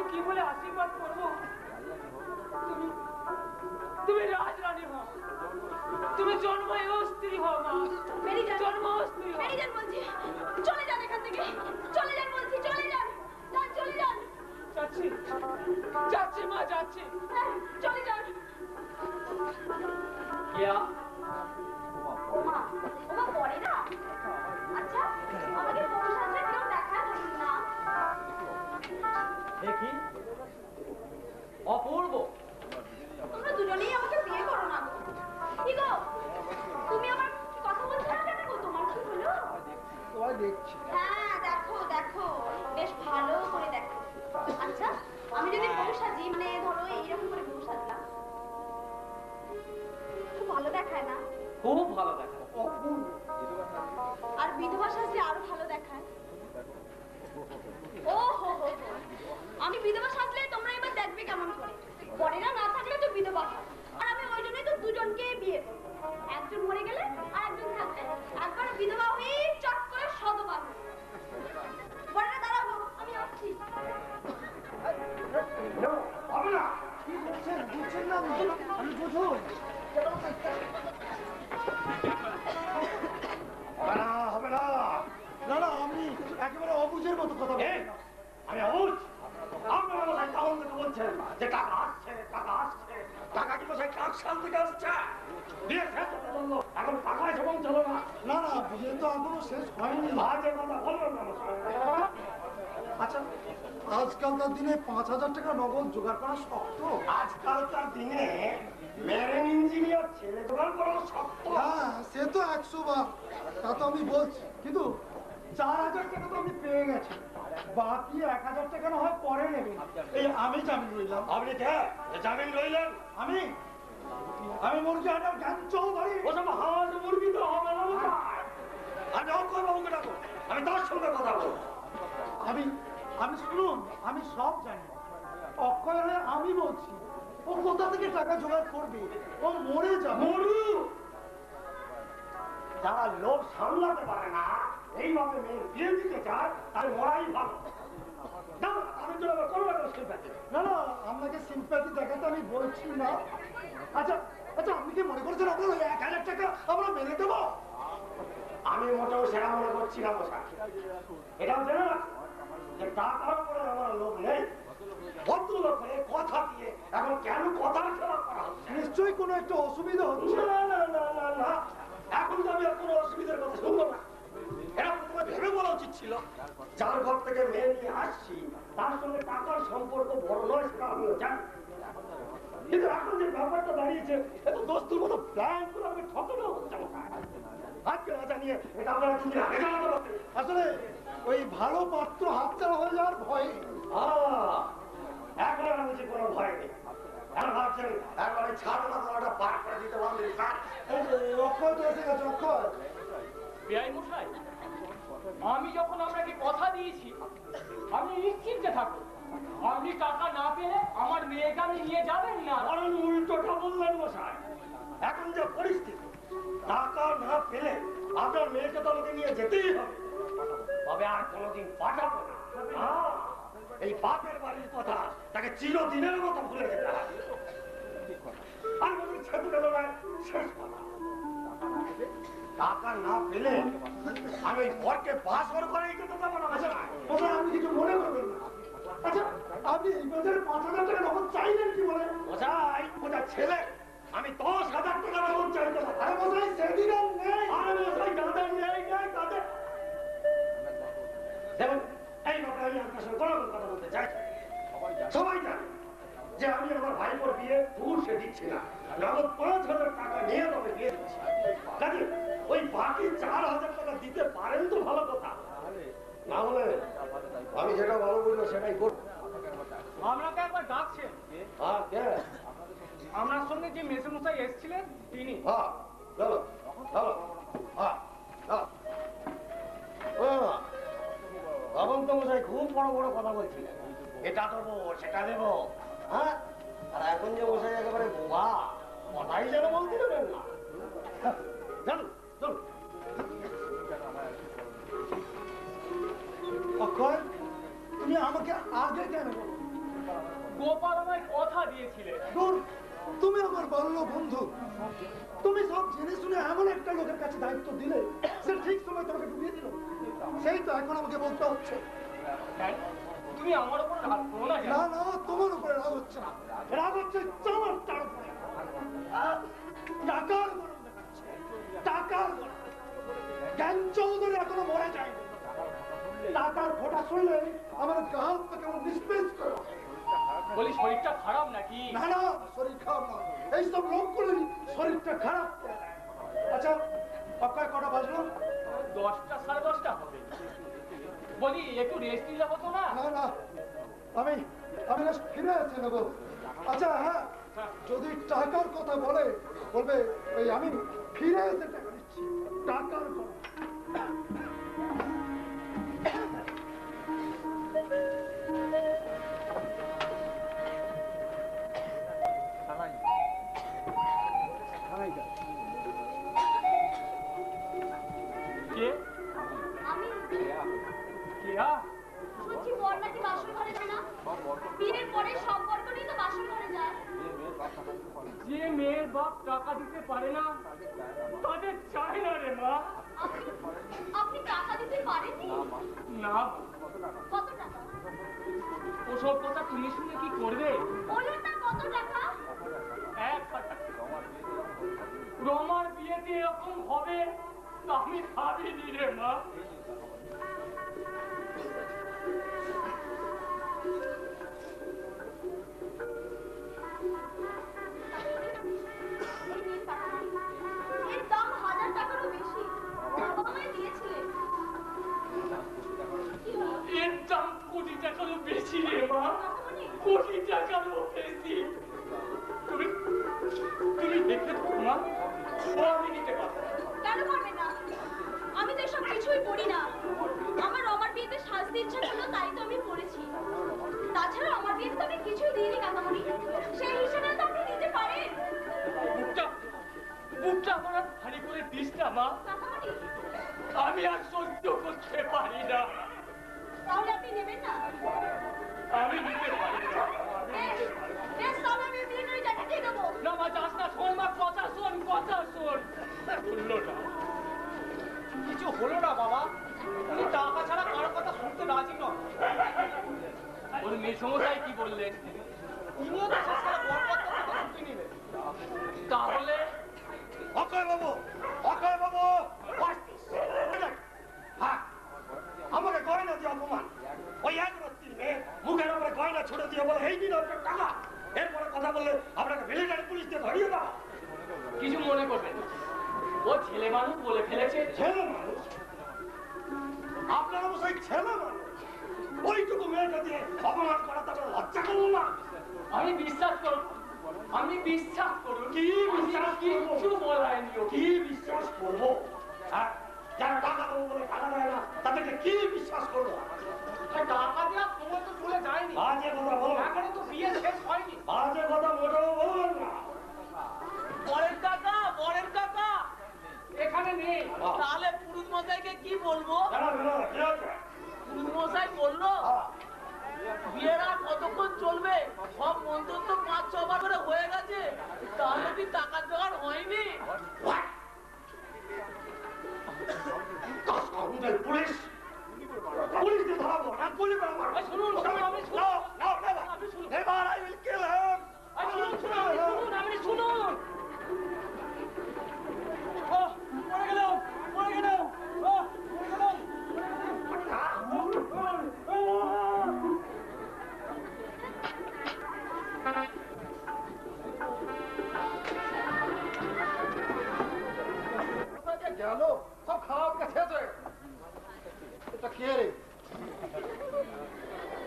আমি কি বলে আশীর্বাদ করব? তুমি তুমি রাজরানী হও। তুমি জন্ময় স্ত্রী হও মা। জন্ম স্ত্রী হও। যান বলছি চলে যান এখান থেকে। চলে যান বলছি চলে যান। যান চলে যান। যাচ্ছি। যাচ্ছি মা যাচ্ছি। হ্যাঁ, চলে যান। কিয়া দেখি। অপূর্ব। তোমরা দুজনেই আমাকে বিয়ে করো না। গো কি গো? তুমি আমার কথা বলছো না কেন গো? তোমার কি হলো? তোমায় দেখছি। হ্যাঁ দেখো দেখো। বেশ ভালো করে দেখো। আচ্ছা আমি যদি বউ সাজি মানে ধরো এইরকম করে বউ সাজলাম। খুব ভালো দেখায় না? খুব ভালো দেখা অপূর্ব। আর বিধবা সাজলে আরও ভালো দেখায়। ও। আমি বিধবা সাজলে তোমরা এবার দেখবে কেমন করে। পরেরা না থাকলে তো বিধবা হয়। আর আমি ওই জন্যই তো দুজনকে বিয়ে করব। একজন মরে গেলে আর একজন থাকলে। একবার বিধবা হয়ে চট করে সদবা হব। পরেরা দাঁড়াবো আমি আসছি। হবে না কি করছেন বুঝছেন না আমি বুঝুন হবে না। হবে না না না আমি একেবারে অবুঝের মতো কথা বলছি আচ্ছা আজকালকার দিনে পাঁচ হাজার টাকা নগদ জোগাড় করা শক্ত। আজকালকার দিনে মেরিন ইঞ্জিনিয়ার ছেলে জোগাড় করা শক্ত। হ্যাঁ সে তো একশো বার। তা তো আমি বলছি। কিন্তু চার হাজার টাকা তো আমি পেয়ে গেছি। বাকি এক হাজার টাকা না হয় পরে এই আমি জামিন রইলাম। আপনি জামিন রইলেন? আমি। আমি মুরগি হাটার জ্ঞান চৌধুরী। ওসব হাঁস মুরগি তো হবে না আমি অক্ষয় বাবুকে ডাকো আমি তার সঙ্গে কথা বলব। আমি আমি শুনুন আমি সব জানি। অক্ষয় হয়ে আমি বলছি ও কোথা থেকে টাকা জোগাড় করবে? ও মরে যাবে। মরু! যারা লোভ সামলাতে পারে না এইভাবে মেয়ে বিয়ে দিতে চায় তাহলে মরাই ভালো। না না আপনাকে সিম্প্যাথি দেখাতে আমি বলছি না। আচ্ছা আচ্ছা আপনি কি মনে করছেন আপনার এক হাজার টাকা আমরা মেনে দেবো? আমি মোটেও সেরা মনে করছি না বসা এটাও জেনে রাখ যে টাকার উপরে আমার লোভ নেই। ভদ্রলোক হয়ে কথা দিয়ে এখন কেন কথার খেলা করা হচ্ছে? নিশ্চয়ই কোনো একটা অসুবিধা হচ্ছে। না না না না না। এখন তো আমি আর কোনো অসুবিধার কথা শুনব না। এটা ভেবে বলা উচিত ছিল। যার ঘর থেকে মেয়ে নিয়ে আসছি তার সঙ্গে টাকার সম্পর্ক বড় নয় সেটা আমিও জানি। কিন্তু এখন যে ব্যাপারটা দাঁড়িয়েছে এত দোস্তুর মতো প্ল্যান করে আমাকে ঠকানো হচ্ছে আজকে না জানিয়ে এটা আমরা আগে জানাতে আসলে ওই ভালো পাত্র হাতছাড়া হয়ে যাওয়ার ভয়ে। এখন আর বুঝি কোনো ভয় নেই। এখন ভাবছেন একবারে ছাড় না তোমাটা পার করে দিতে পারলে স্যার এই যে অক্ষয় তো এসে গেছে অক্ষয়। বেআই মশাই আমি যখন আপনাকে কথা দিয়েছি আপনি নিশ্চিন্তে থাকুন। আপনি টাকা না পেলে আমার মেয়েকে আপনি নিয়ে যাবেন না। বরং উল্টোটা বললেন মশাই। এখন যে পরিস্থিতি টাকা না পেলে আপনার মেয়েকে তো আমাকে নিয়ে যেতেই হবে। তবে আর কোনোদিন পাঠাবো না। এই বাপের বাড়ির কথা তাকে চিরদিনের মতো ভুলে যেতে হবে। আর বলি ছেলে গেল না শেষ কথা। টাকা না পেলে আমি বাসর করে যেতে না আচ্ছা মশাই। কিছু মনে করবেন না। আচ্ছা আপনি এই বাজারে পাঁচ হাজার টাকা নগদ চাইলেন কি বলে? ছেলে। আমি দশ হাজার টাকা বেতন চাইতে আরে আমি আমার ভাইপোর বিয়ে দূর সে দিচ্ছি না। নগদ পাঁচ হাজার টাকা নিয়ে তবে বিয়ে দিচ্ছি। কাজে ওই বাকি চার হাজার টাকা দিতে পারেন তো ভালো কথা। না হলে আমি যেটা ভালো বুঝব সেটাই করব আপনাকে একবার ডাকছেন হ্যাঁ কে? আপনার সঙ্গে যে মেসেমশাই এসেছিলেন তিনি। হ্যাঁ চলো চলো হ্যাঁ মশাই খুব বড় বড় কথা বলছিলেন। এটা দেবো সেটা দেবো। হ্যাঁ? আর এখন যে মশাই একেবারে বোবা কথাই যেন বলতে দেবেন না। চলুন চলুন অক্ষয় তুমি আমাকে আগে কেন বলো? গোপাল আমায় কথা দিয়েছিলে দূর তুমি আমার বাল্য বন্ধু। তুমি সব জেনে শুনে এমন একটা লোকের কাছে দায়িত্ব দিলে সে ঠিক সময় তোমাকে ডুবিয়ে দিল। সেই তো এখন আমাকে বলতে হচ্ছে। তুমি আমার উপর রাগ করো না হচ্ছে চামারটার উপরে টাকার গরম দেখাচ্ছে টাকার গরম। জ্ঞান চৌধুরী এখনও মরে যায়নি। টাকার ফোটা শুনলে আমার গাল তো কেমন নিষ্পেষ করে বলি শরীরটা খারাপ নাকি? না না শরীর খারাপ না। এইসব লোকগুলোরই শরীরটা খারাপ করে আচ্ছা পাক্কায় কটা বাজলো? দশটা সাড়ে দশটা হবে। বলি একটু রেস্ট নিয়ে যাব তো না? না না আমি আমি ফিরে এসে নেব। আচ্ছা হ্যাঁ যদি টাকার কথা বলে, বলবে ওই আমি ফিরে এসে টাকা দিচ্ছি টাকার কথা। এরকম হবে আমি ভাবিনি রে মা। মা আমি আর সহ্য করতে পারি না। তাহলে আপনি নেবেন না? আমি নিতে পারি না। বেশ বেশ তাহলে আমি মিলিটারি জ্যাকেট দিয়ে দেবো। না মা যাস না শোন মা কথা শোন কথা শোন। শুনলো না। কিছু হলো না বাবা। উনি টাকা ছাড়া কারও কথা শুনতে রাজি নন। ওর মেয়ে সমস্যায় কি বললেন? তিনিও তো শেষ করে বরপত্র থেকে নিলেন। তাহলে অক্ষয় বাবু মানুষ বলে ফেলেছে ছেলে মানুষ। আপনার অবশ্যই ছেলে মানুষ। ওইটুকু মেয়েটা দিয়ে অপমান করা তাকে লজ্জা করল না। আমি বিশ্বাস করুন আমি বিশ্বাস করুন কি বিশ্বাস করব? কিছু বলায়নি কি বিশ্বাস করব? হ্যাঁ? যারা টাকা দেবো বলে টাকা দেয় না তাদেরকে কি বিশ্বাস করব? টাকা তো চলে যায়নি। বাজে কথা বলো। এখনও তো বিয়ে শেষ হয়নি। বাজে কথা মোটেও বলবেন না। বরের কাকা বরের এখানে নেই। তাহলে পুরুষ মশাইকে কি বলব পুরুষ মশাই বলল হ্যাঁ। বিয়ের আর কতক্ষণ চলবে সব মন্ত্র তো পাঁচ ছবার করে হয়ে গেছে তাহলে কি টাকার জোগাড় হয়নি পুলিশ পুলিশকে ধরাবো না আমি শুনুন। আমি শুনুন। Never, I will kill him. কে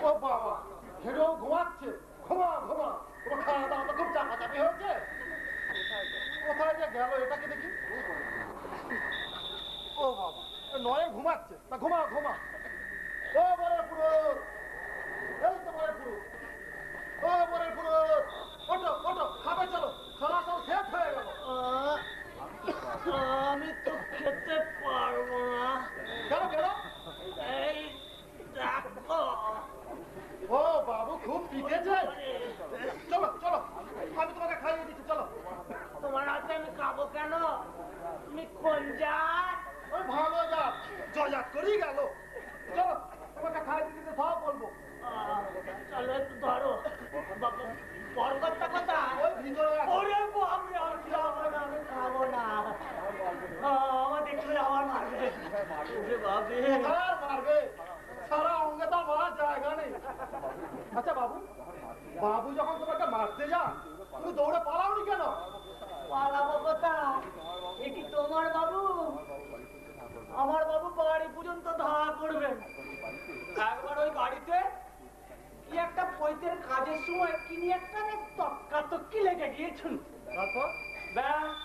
ও বাবা হেঁটেও ঘুমাচ্ছে। ঘুমা ঘুমা। পুরো খাওয়া দাওয়া তো খুব চাপাচাপি হয়েছে। কোথায় যে গেল এটাকে দেখি? ও বাবা নয় ঘুমাচ্ছে। তা ঘুমা ঘুমা। ও বরের পুরো এই তো বরের পুরো ও বরের পুরো ওটো ওটো খাবে চলো খাওয়া সব শেষ হয়ে গেল আমি তো খেতে পারব না কেন কেন এই দেখো ও বাবু খুব পিটেছে পর্যন্ত ধরা পড়বেন একবার ওই বাড়িতে কি একটা পৈতের কাজের সময় কি নিয়ে একটা তক্কাতক্কি লেগে গিয়েছিল তারপর ব্যাস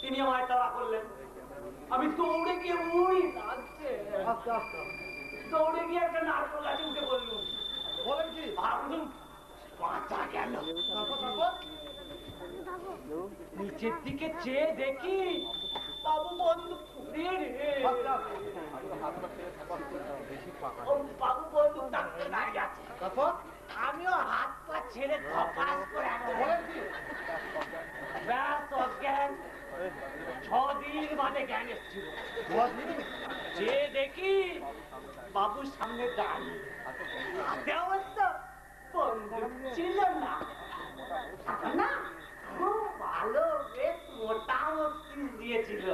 তিনি আমায় তাড়া করলেন আমি দৌড়ে গিয়ে মুড়ি দৌড়ে গিয়ে একটা নারকল গাছে উঠে বললুম বলেন কি? ভাবলুম বাঁচা গেল। নিচের দিকে চেয়ে দেখি বাবু বন্ধু ফুরিয়ে রে। বাবু বন্ধু দাঁড়িয়ে দাঁড়িয়ে আছে আমিও হাত পা ছেড়ে ধপাস করে বলেন কি? যে দেখি বাবুর সামনে বন্দুক ছিল না। না খুব ভালো বেশ মোটা মস্তিষ্ক দিয়েছিল।